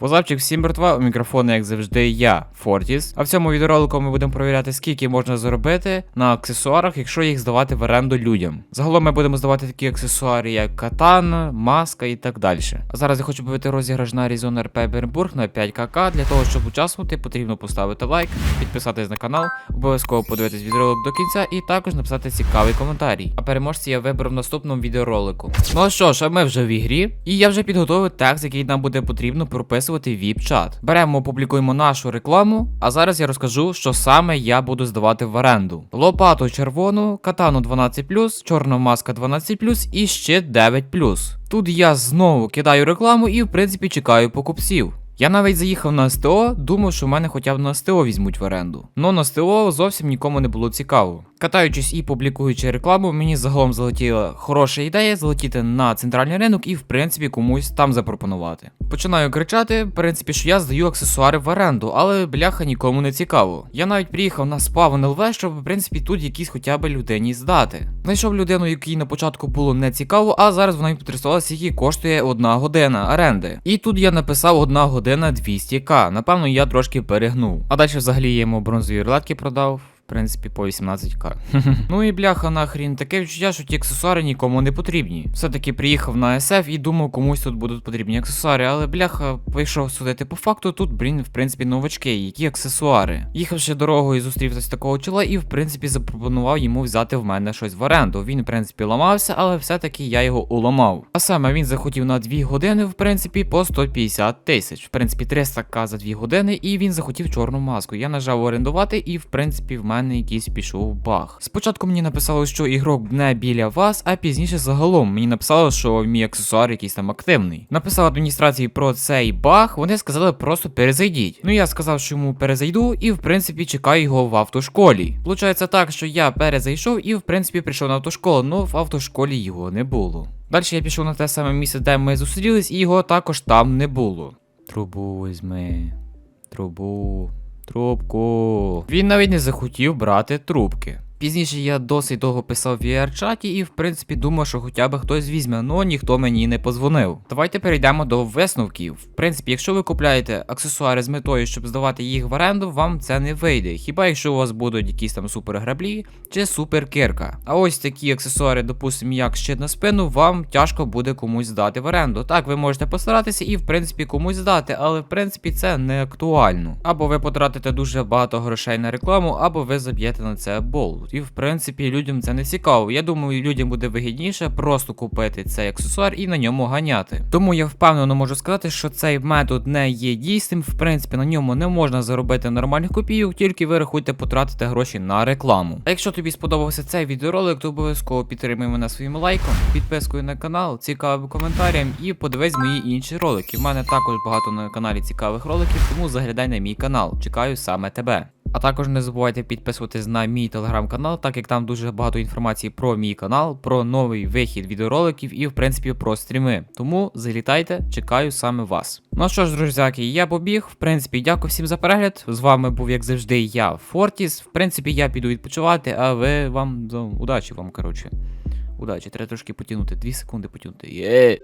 Возапчик, всім братва, у мікрофону, як завжди, я, Фортіс. А в цьому відеоролику ми будемо перевіряти, скільки можна заробити на аксесуарах, якщо їх здавати в оренду людям. Загалом ми будемо здавати такі аксесуари, як катана, маска і так далі. А зараз я хочу побити розіграш на Arizona RP Бернбург на 5КК. Для того, щоб участвувати, потрібно поставити лайк, підписатись на канал, обов'язково подивитись відеоролик до кінця і також написати цікавий коментарій. А переможці я виберу в наступному відеоролику. Ну що ж, а ми вже в ігрі, і я вже підготовив текст, який нам буде потрібно прописувати в VIP-чат. Беремо, опублікуємо нашу рекламу, а зараз я розкажу, що саме я буду здавати в оренду. Лопату червону, катану 12+, чорна маска 12+, і ще 9+. Тут я знову кидаю рекламу і в принципі чекаю покупців. Я навіть заїхав на СТО, думав, що в мене хоча б на СТО візьмуть в оренду. Но на СТО зовсім нікому не було цікаво. Катаючись і публікуючи рекламу, мені загалом залетіла хороша ідея залетіти на центральний ринок і, в принципі, комусь там запропонувати. Починаю кричати, в принципі, що я здаю аксесуари в оренду, але бляха нікому не цікаво. Я навіть приїхав на спав НЛВ, щоб в принципі тут якісь хоча б людині здати. Знайшов людину, якій на початку було не цікаво, а зараз вона інтересувалася, скільки коштує одна година оренди. І тут я написав одна година 200к. Напевно, я трошки перегнув. А далі взагалі я йому бронзові рулетки продав. Принципі, по 18к. ну і бляха нахрін, таке відчуття, що ті аксесуари нікому не потрібні. Все-таки приїхав на SF і думав, комусь тут будуть потрібні аксесуари, але бляха, вийшов судити по факту, тут, блін, в принципі, новачки, які аксесуари. Їхавши дорогою, зустрівся з такого чола і, в принципі, запропонував йому взяти в мене щось в оренду. Він, в принципі, ламався, але все-таки я його уламав. А саме він захотів на 2 години, в принципі, по 150 тисяч. В принципі, 300к за 2 години, і він захотів чорну маску. Я нажав орендувати, і, в принципі, в мене якийсь пішов баг. Спочатку мені написало, що ігрок не біля вас, а пізніше загалом мені написало, що мій аксесуар якийсь там активний. Написав адміністрації про цей баг, вони сказали просто перезайдіть. Ну я сказав, що йому перезайду, і в принципі чекаю його в автошколі. Получається так, що я перезайшов і в принципі прийшов на автошколу, але в автошколі його не було. Далі я пішов на те саме місце, де ми зустрілись, і його також там не було. Трубу візьми. Трубу. Трубку. Він навіть не захотів брати трубки. Пізніше я досить довго писав в VR-чаті і, в принципі, думав, що хоча б хтось візьме, але ніхто мені не позвонив. Давайте перейдемо до висновків. В принципі, якщо ви купляєте аксесуари з метою, щоб здавати їх в оренду, вам це не вийде. Хіба якщо у вас будуть якісь там супер граблі чи супер кирка. А ось такі аксесуари, допустимо, як щит на спину, вам тяжко буде комусь здати в оренду. Так, ви можете постаратися і, в принципі, комусь здати, але в принципі це не актуально. Або ви потратите дуже багато грошей на рекламу, або ви заб'єте на це болт. І в принципі людям це не цікаво. Я думаю, людям буде вигідніше просто купити цей аксесуар і на ньому ганяти. Тому я впевнено можу сказати, що цей метод не є дійсним. В принципі, на ньому не можна заробити нормальних копійок, тільки ви рахуйте потратити гроші на рекламу. А якщо тобі сподобався цей відеоролик, то обов'язково підтримай мене своїм лайком, підпискою на канал, цікавим коментарям і подивись мої інші ролики. У мене також багато на каналі цікавих роликів, тому заглядай на мій канал. Чекаю саме тебе. А також не забувайте підписуватись на мій телеграм-канал, так як там дуже багато інформації про мій канал, про новий вихід відеороликів і, в принципі, про стріми. Тому залітайте, чекаю саме вас. Ну що ж, друзяки, я побіг. В принципі, дякую всім за перегляд. З вами був, як завжди, я, Фортіс. В принципі, я піду відпочивати, а ви вам ну, удачі вам, коротше. Удачі, треба трошки потягнути. Дві секунди потягнути. Є.